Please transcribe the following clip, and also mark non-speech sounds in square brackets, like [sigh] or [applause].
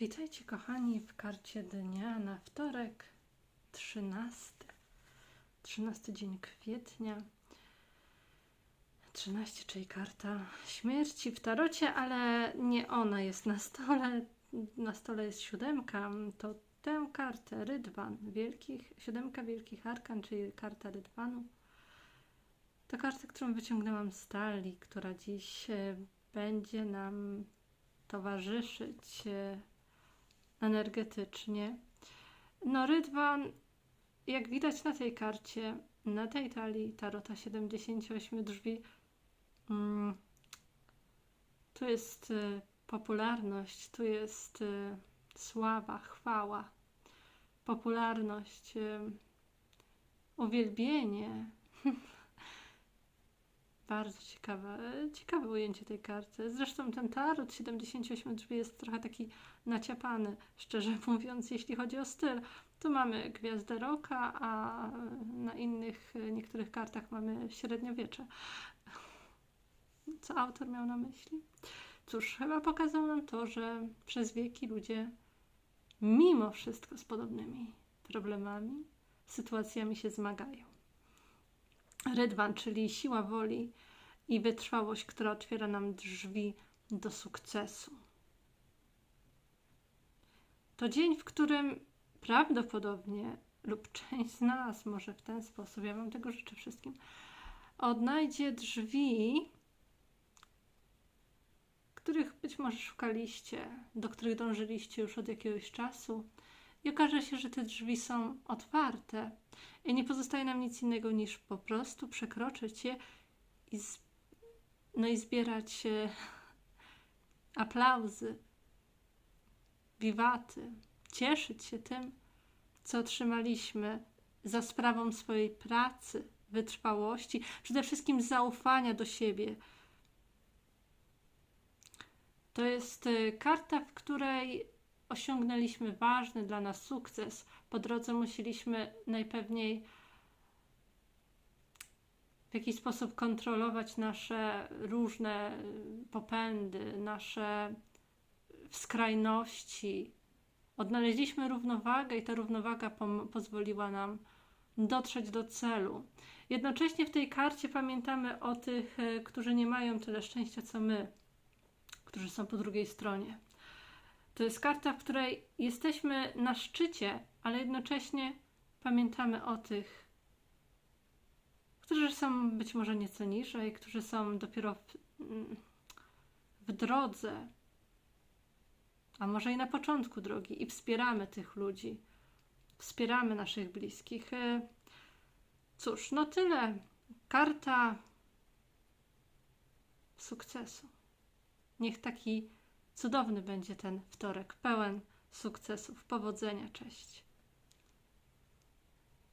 Witajcie kochani w karcie dnia na wtorek 13. 13 dzień kwietnia. 13, czyli karta śmierci w tarocie, ale nie ona jest na stole. Na stole jest siódemka. To tę kartę Rydwan, wielkich, siódemka wielkich arkan, czyli karta Rydwanu. To karta, którą wyciągnęłam z talii, która dziś e, będzie nam towarzyszyć e, energetycznie. No, Rydwan, jak widać na tej karcie, na tej talii Tarota 78 drzwi, mm, tu jest y, popularność, tu jest y, sława, chwała, popularność, y, uwielbienie. [laughs] Bardzo ciekawe, ciekawe ujęcie tej karty. Zresztą ten tarot 78 drzwi jest trochę taki naciapany, szczerze [laughs] mówiąc, jeśli chodzi o styl. Tu mamy gwiazdę roka, a na innych, niektórych kartach mamy średniowiecze. Co autor miał na myśli? Cóż, chyba pokazał nam to, że przez wieki ludzie mimo wszystko z podobnymi problemami, sytuacjami się zmagają. Rydwan, czyli siła woli i wytrwałość, która otwiera nam drzwi do sukcesu. To dzień, w którym prawdopodobnie lub część z nas może w ten sposób, ja Wam tego życzę wszystkim, odnajdzie drzwi, których być może szukaliście, do których dążyliście już od jakiegoś czasu okaże się, że te drzwi są otwarte i nie pozostaje nam nic innego niż po prostu przekroczyć je i, z, no i zbierać e, aplauzy, wiwaty, cieszyć się tym, co otrzymaliśmy za sprawą swojej pracy, wytrwałości, przede wszystkim zaufania do siebie. To jest e, karta, w której osiągnęliśmy ważny dla nas sukces. Po drodze musieliśmy najpewniej w jakiś sposób kontrolować nasze różne popędy, nasze skrajności. Odnaleźliśmy równowagę i ta równowaga pozwoliła nam dotrzeć do celu. Jednocześnie w tej karcie pamiętamy o tych, e, którzy nie mają tyle szczęścia co my, którzy są po drugiej stronie. To jest karta, w której jesteśmy na szczycie, ale jednocześnie pamiętamy o tych, którzy są być może nieco niżej, którzy są dopiero w, w drodze, a może i na początku drogi, i wspieramy tych ludzi, wspieramy naszych bliskich. E, cóż, no tyle. Karta sukcesu. Niech taki Cudowny będzie ten wtorek, pełen sukcesów, powodzenia, cześć.